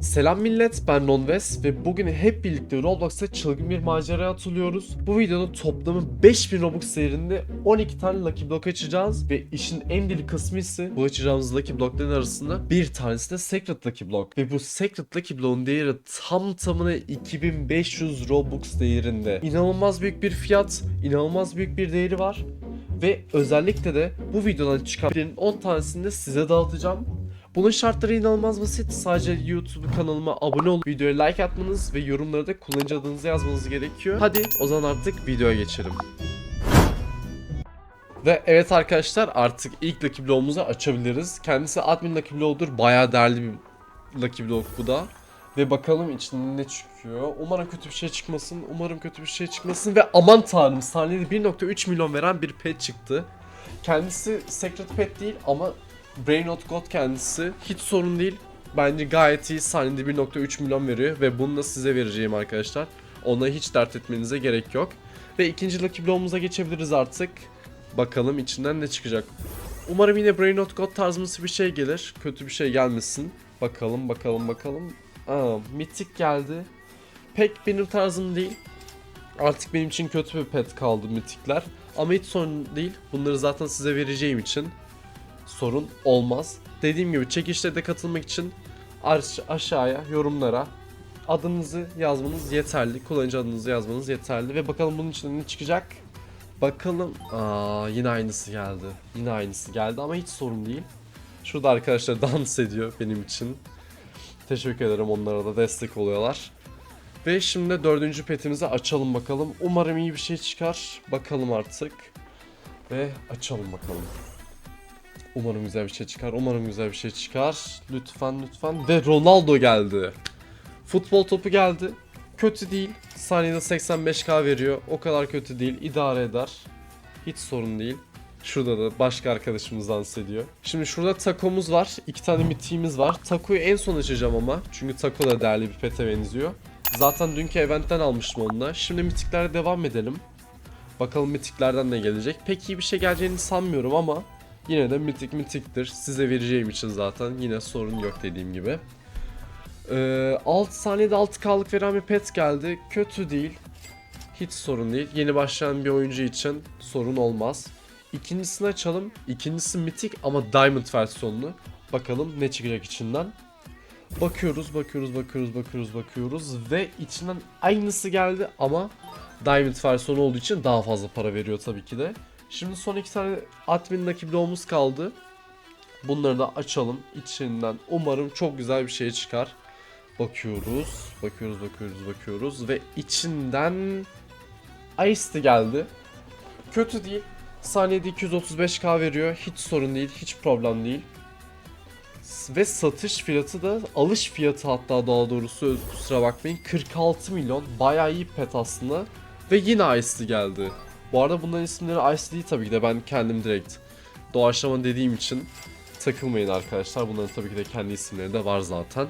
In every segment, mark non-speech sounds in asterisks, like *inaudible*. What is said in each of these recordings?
Selam millet ben Nonves ve bugün hep birlikte Roblox'ta çılgın bir maceraya atılıyoruz. Bu videonun toplamı 5000 Robux değerinde 12 tane Lucky Block açacağız ve işin en deli kısmı ise bu açacağımız Lucky Block'ların arasında bir tanesi de Secret Lucky Block. Ve bu Secret Lucky Block'un değeri tam tamına 2500 Robux değerinde. İnanılmaz büyük bir fiyat, inanılmaz büyük bir değeri var. Ve özellikle de bu videodan çıkan birinin 10 tanesini de size dağıtacağım. Bunun şartları inanılmaz basit. Sadece YouTube kanalıma abone olup videoya like atmanız ve yorumlara da kullanıcı adınızı yazmanız gerekiyor. Hadi o zaman artık videoya geçelim. Ve evet arkadaşlar artık ilk Lucky Block'umuzu açabiliriz. Kendisi admin Lucky Block'dur. Bayağı değerli bir Lucky Block bu da. Ve bakalım içinden ne çıkıyor. Umarım kötü bir şey çıkmasın. Umarım kötü bir şey çıkmasın. Ve aman tanrım saniyede 1.3 milyon veren bir pet çıktı. Kendisi Secret Pet değil ama Brain Not God kendisi. Hiç sorun değil. Bence gayet iyi. Saniyede 1.3 milyon veriyor ve bunu da size vereceğim arkadaşlar. Ona hiç dert etmenize gerek yok. Ve ikinci Lucky Block'umuza geçebiliriz artık. Bakalım içinden ne çıkacak. Umarım yine Brain Not God tarzımsı bir şey gelir. Kötü bir şey gelmesin. Bakalım bakalım bakalım. Aa, mitik geldi. Pek benim tarzım değil. Artık benim için kötü bir pet kaldı mitikler. Ama hiç sorun değil. Bunları zaten size vereceğim için sorun olmaz. Dediğim gibi çekişlere katılmak için aş- aşağıya yorumlara adınızı yazmanız yeterli. Kullanıcı adınızı yazmanız yeterli. Ve bakalım bunun içinden ne çıkacak. Bakalım. Aa, yine aynısı geldi. Yine aynısı geldi ama hiç sorun değil. Şurada arkadaşlar *laughs* dans ediyor benim için. Teşekkür ederim onlara da destek oluyorlar. Ve şimdi dördüncü petimizi açalım bakalım. Umarım iyi bir şey çıkar. Bakalım artık. Ve açalım bakalım. Umarım güzel bir şey çıkar. Umarım güzel bir şey çıkar. Lütfen lütfen. Ve Ronaldo geldi. Futbol topu geldi. Kötü değil. Saniyede 85k veriyor. O kadar kötü değil. İdare eder. Hiç sorun değil. Şurada da başka arkadaşımız dans ediyor. Şimdi şurada takomuz var. iki tane mitiğimiz var. Takoyu en son açacağım ama. Çünkü tako da değerli bir pete benziyor. Zaten dünkü eventten almıştım onunla. Şimdi mitiklerle devam edelim. Bakalım mitiklerden ne gelecek. Pek iyi bir şey geleceğini sanmıyorum ama Yine de mitik mitiktir. Size vereceğim için zaten yine sorun yok dediğim gibi. Ee, 6 saniyede 6K'lık veren bir pet geldi. Kötü değil. Hiç sorun değil. Yeni başlayan bir oyuncu için sorun olmaz. İkincisini açalım. İkincisi mitik ama diamond versiyonlu. Bakalım ne çıkacak içinden. Bakıyoruz, bakıyoruz, bakıyoruz, bakıyoruz, bakıyoruz ve içinden aynısı geldi ama Diamond versiyonu olduğu için daha fazla para veriyor tabii ki de. Şimdi son iki tane admin nakibli bloğumuz kaldı. Bunları da açalım. İçinden umarım çok güzel bir şey çıkar. Bakıyoruz. Bakıyoruz, bakıyoruz, bakıyoruz. Ve içinden Ice geldi. Kötü değil. Saniyede 235k veriyor. Hiç sorun değil. Hiç problem değil. Ve satış fiyatı da alış fiyatı hatta daha doğrusu kusura bakmayın 46 milyon. Bayağı iyi pet aslında. Ve yine Ice geldi. Bu arada bunların isimleri Ice değil tabii ki de ben kendim direkt doğaçlama dediğim için takılmayın arkadaşlar. Bunların tabii ki de kendi isimleri de var zaten.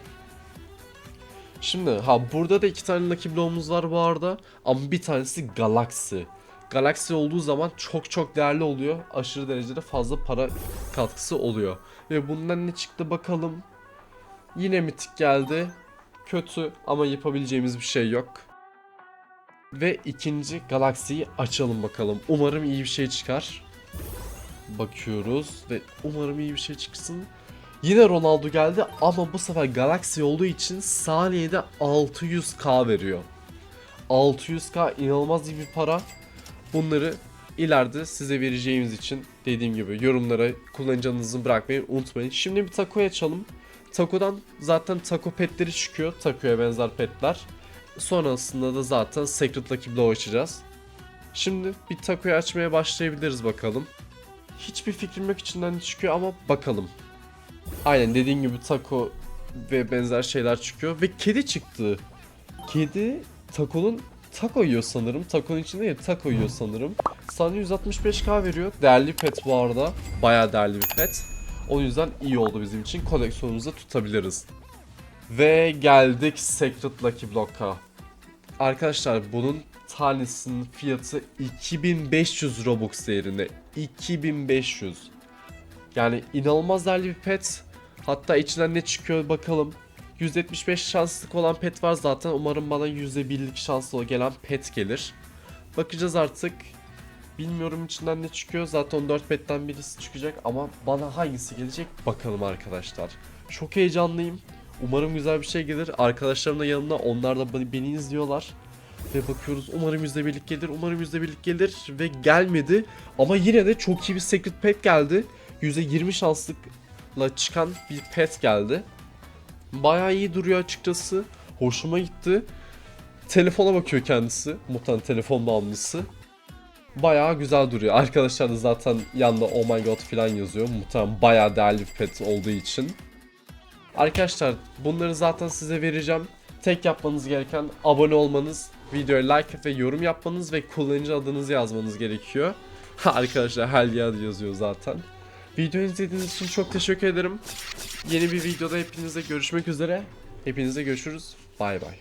Şimdi ha burada da iki tane Lucky Block'umuz var bu arada ama bir tanesi Galaxy. Galaxy olduğu zaman çok çok değerli oluyor. Aşırı derecede fazla para katkısı oluyor. Ve bundan ne çıktı bakalım. Yine mitik geldi. Kötü ama yapabileceğimiz bir şey yok. Ve ikinci galaksiyi açalım bakalım. Umarım iyi bir şey çıkar. Bakıyoruz ve umarım iyi bir şey çıksın. Yine Ronaldo geldi ama bu sefer galaksi olduğu için saniyede 600k veriyor. 600k inanılmaz iyi bir para. Bunları ileride size vereceğimiz için dediğim gibi yorumlara kullanıcınızı bırakmayı unutmayın. Şimdi bir taco açalım. Taco'dan zaten taco petleri çıkıyor. Taco'ya benzer petler. Sonrasında da zaten Secret Lucky açacağız. Şimdi bir takoyu açmaya başlayabiliriz bakalım. Hiçbir fikrim yok içinden çıkıyor ama bakalım. Aynen dediğim gibi taco ve benzer şeyler çıkıyor. Ve kedi çıktı. Kedi takonun taco yiyor sanırım. Takonun içinde ya taco yiyor sanırım. Sana 165k veriyor. Değerli pet bu arada. Bayağı değerli bir pet. O yüzden iyi oldu bizim için. Koleksiyonumuza tutabiliriz. Ve geldik Secret Lucky Block'a. Arkadaşlar bunun tanesinin fiyatı 2500 Robux değerinde. 2500. Yani inanılmaz değerli bir pet. Hatta içinden ne çıkıyor bakalım. %75 şanslık olan pet var zaten. Umarım bana %1'lik şanslı gelen pet gelir. Bakacağız artık. Bilmiyorum içinden ne çıkıyor. Zaten 14 petten birisi çıkacak ama bana hangisi gelecek bakalım arkadaşlar. Çok heyecanlıyım. Umarım güzel bir şey gelir. Arkadaşlarım da yanımda. Onlar da beni- izliyorlar. Ve bakıyoruz umarım %1'lik gelir. Umarım %1'lik gelir. Ve gelmedi. Ama yine de çok iyi bir secret pet geldi. %20 şanslıkla çıkan bir pet geldi. Bayağı iyi duruyor açıkçası. Hoşuma gitti. Telefona bakıyor kendisi. Muhtemelen telefon bağımlısı. Bayağı güzel duruyor. Arkadaşlar da zaten yanında oh my god falan yazıyor. Muhtemelen bayağı değerli bir pet olduğu için. Arkadaşlar bunları zaten size vereceğim. Tek yapmanız gereken abone olmanız, videoya like ve yorum yapmanız ve kullanıcı adınızı yazmanız gerekiyor. *laughs* Arkadaşlar Helya yazıyor zaten. Videoyu izlediğiniz için çok teşekkür ederim. Yeni bir videoda hepinizle görüşmek üzere. Hepinize görüşürüz. Bay bay.